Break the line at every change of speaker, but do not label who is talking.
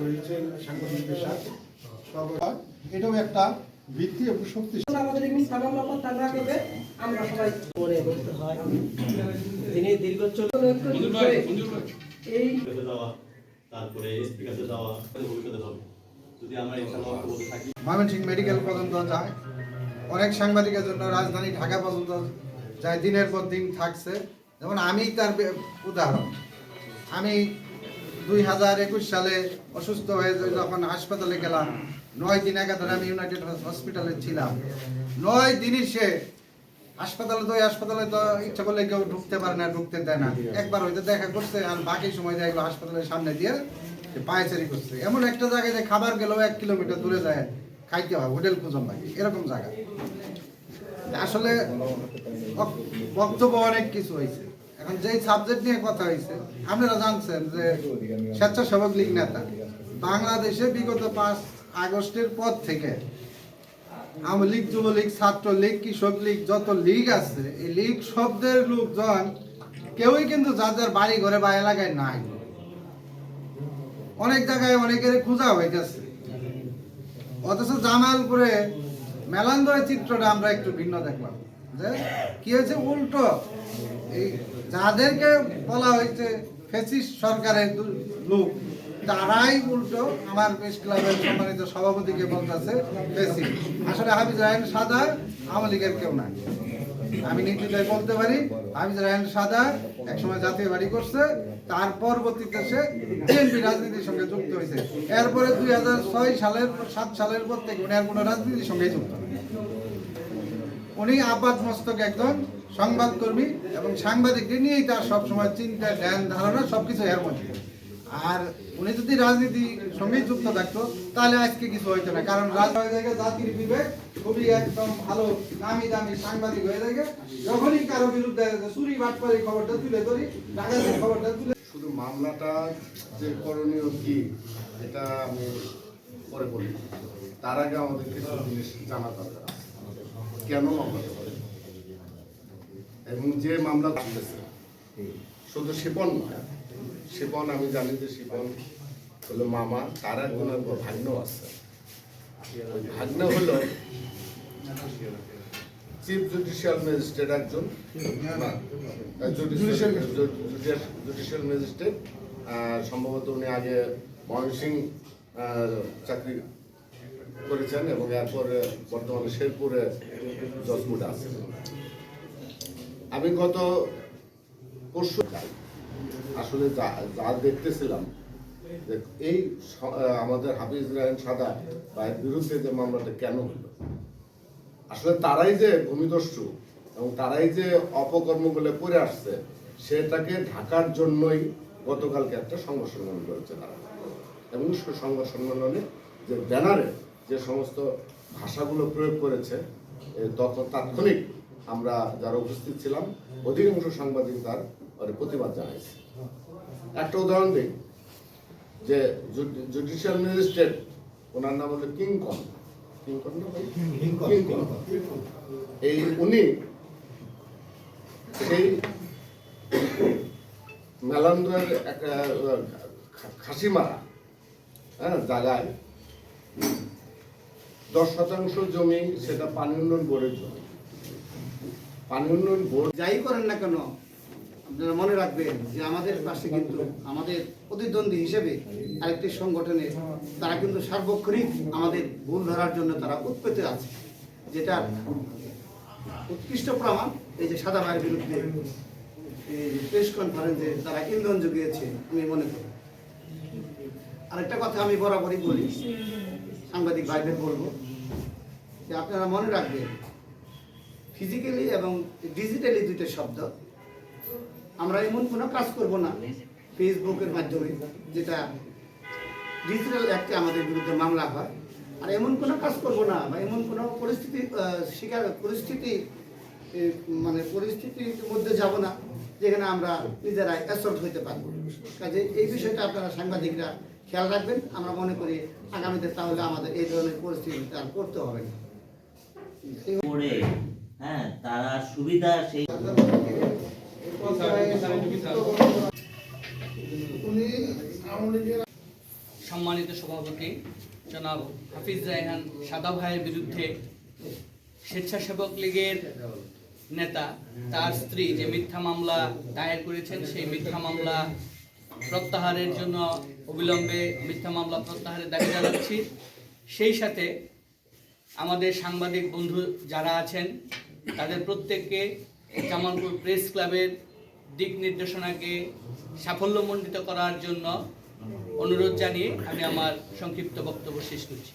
রয়েছে এটাও একটা ভিত্তি এবং শক্তি।
আমাদের সালাম রহমত তারা করবে আমরা সবাই মনে করতে হয়। তিনি দীর্ঘ এই
তারপরে এসপি কাছে যাওয়া ভবিষ্যতে হবে। যদি আমরা ইনশাআল্লাহ থাকি।
ময়মনসিংহ মেডিকেল পর্যন্ত যায়। অনেক সাংবাদিকের জন্য রাজধানী ঢাকা পর্যন্ত যায়। দিনের পর দিন থাকছে। যেমন আমি তার উদাহরণ। আমি দুই হাজার একুশ সালে অসুস্থ হয়ে যখন হাসপাতালে গেলাম, নয় দিন একাধারে আমি ইউনাইটেড হসপিটালে ছিলাম। নয় দিনই সে হাসপাতালে তো হাসপাতালে তো ইচ্ছা করলে কেউ ঢুকতে পারে না, ঢুকতে দেয় না। একবার হয়তো দেখা করছে আর বাকি সময় যায় এগুলো হাসপাতালের সামনে দিয়ে পায়চারি করছে। এমন একটা জায়গায় যে খাবার গেলেও এক কিলোমিটার দূরে যায়, খাইতে হয়, হোটেল খুঁজম লাগে এরকম জায়গা। আসলে বক- বক্তব্য অনেক কিছু হয়েছে। এখন যেই সাবজেক্ট নিয়ে কথা হয়েছে আপনারা জানছেন যে স্বেচ্ছাসেবক লীগ নেতা বাংলাদেশে বিগত পাঁচ আগস্টের পর থেকে আওয়ামী লীগ, যুবলীগ ছাত্র লীগ কৃষক লীগ যত লীগ আছে, এই লীগ শব্দের লোকজন কেউই কিন্তু যার যার বাড়ি ঘরে বা এলাকায় নাই। অনেক জায়গায় অনেকের খোঁজা হইতেছে। অথচ জামালপুরে মেলান্দয় চিত্রটা আমরা একটু ভিন্ন দেখলাম। যে কি হয়েছে? উল্টো। এই যাদেরকে বলা হয়েছে ফেসিস সরকারের লোক, তারাই উল্টো আমার প্রেস ক্লাবের সম্মানিত সভাপতিকে বলতেছে ফেসিস আসলে হাফিজ রায়ন সাদা আওয়ামী লীগের কেউ নাই। আমি নির্দ্বিধায় বলতে পারি, হাফিজ রায়ন সাদা একসময় জাতীয় বাড়ি করছে, তার পরবর্তীতে সে বিএনপি রাজনীতির সঙ্গে যুক্ত হয়েছে। এরপরে দুই হাজার ছয় সালের সাত সালের পর থেকে উনি আর কোনো রাজনীতির সঙ্গে যুক্ত উনি আপাত মস্তক একজন সংবাদকর্মী এবং সাংবাদিকদের নিয়েই তার সবসময় চিন্তা, জ্ঞান, ধারণা সবকিছু এর মধ্যে। আর উনি যদি রাজনীতির সঙ্গেই যুক্ত থাকতো, তাহলে আজকে কিছু হইতো না। কারণ জায়গায় জাতির বিবেক, খুবই একদম ভালো, দামি দামি সাংবাদিক হয়ে থাকে। যখনই কারও বিরুদ্ধে চুরি, বাটপারি খবরটা তুলে ধরি, ডাকাতির খবরটা তুলে
শুধু মামলাটা যে করণীয় কি, এটা আমি পরে বলি। তার আগে আমাদের কিছু জিনিস জানা দরকার কেন মামলাটা? এবং যে মামলা চলতেছে শুধু শিপন নয়, শিপন, আমি জানি যে শিপন হলো মামা, তার একজনের ভাগ্ন আছে। ভাগ্ন হলো চিফ জুডিশিয়াল ম্যাজিস্ট্রেট একজন জুডিশিয়াল ম্যাজিস্ট্রেট সম্ভবত উনি আগে ময়মনসিং চাকরি করেছেন এবং এরপরে বর্তমানে শেরপুরে জজমুট আছেন। আমি গত পরশু আসলে যা যা দেখতেছিলাম যে এই আমাদের হাফিজ রায়ন সাদা ভাইয়ের বিরুদ্ধে যে মামলাটা কেন হলো? আসলে তারাই যে ভূমিদস্যু এবং তারাই যে অপকর্ম বলে পড়ে আসছে, সেটাকে ঢাকার জন্যই গতকালকে একটা সংবাদ সম্মেলন করেছে তারা। এবং সে সংবাদ সম্মেলনে যে ব্যানারে যে সমস্ত ভাষাগুলো প্রয়োগ করেছে তখন তাৎক্ষণিক আমরা যারা উপস্থিত ছিলাম অধিকাংশ সাংবাদিক তার প্রতিবাদ জানাইছে। একটা উদাহরণ দিই যে জুডিশিয়াল ম্যাজিস্ট্রেট ওনার নাম হলো কিংকন কিংকন কিংকন এই উনি সেই খা- খাসিমারা হ্যাঁ জায়গায় দশ শতাংশ জমি সেটা পানি উন্নয়ন বোর্ডের জমি। পানি উন্নয়ন বোর্ড
যাই করেন না কেন, আপনারা মনে রাখবেন যে আমাদের পাশে কিন্তু আমাদের প্রতিদ্বন্দ্বী হিসেবে আরেকটি সংগঠনে তারা কিন্তু সার্বক্ষণিক আমাদের ভুল ধরার জন্য তারা উৎপেত আছে। যেটা উৎকৃষ্ট প্রমাণ এই যে সাদা ভাইয়ের বিরুদ্ধে প্রেস কনফারেন্সে তারা ইন্ধন জুগিয়েছে আমি মনে করি। আরেকটা কথা আমি বরাবরই বলি, সাংবাদিক ভাইদের বলব যে আপনারা মনে রাখবেন ফিজিক্যালি এবং ডিজিটালি দুইটা শব্দ। আমরা এমন কোনো কাজ করব না। ফেসবুকের মাধ্যমে যেটা ডিজিটাল অ্যাক্টে আমাদের বিরুদ্ধে মামলা হয়। আর এমন কোনো কাজ করব না বা এমন কোনো পরিস্থিতি শিকার, পরিস্থিতি মানে পরিস্থিতির মধ্যে যাব না, যেখানে আমরা নিজেরাই অ্যাসল্ট হইতে পারব। কাজে এই বিষয়টা আপনারা সাংবাদিকরা খেয়াল রাখবেন। আমরা মনে করি আগামীতে তাহলে আমাদের এই ধরনের পরিস্থিতি আর করতে হবে না।
হ্যাঁ তারা সুবিধা সেই
সম্মানিত সভাপতি জনাব হাফিজ রায়হান সাদা ভাইয়ের বিরুদ্ধে স্বেচ্ছাসেবক লীগের নেতা, তার স্ত্রী যে মিথ্যা মামলা দায়ের করেছেন, সেই মিথ্যা মামলা প্রত্যাহারের জন্য অবিলম্বে মিথ্যা মামলা প্রত্যাহারের দাবি জানাচ্ছি। সেই সাথে আমাদের সাংবাদিক বন্ধু যারা আছেন তাদের প্রত্যেককে জামালপুর প্রেস ক্লাবের দিক নির্দেশনাকে সাফল্যমণ্ডিত করার জন্য অনুরোধ জানিয়ে আমি আমার সংক্ষিপ্ত বক্তব্য শেষ করছি।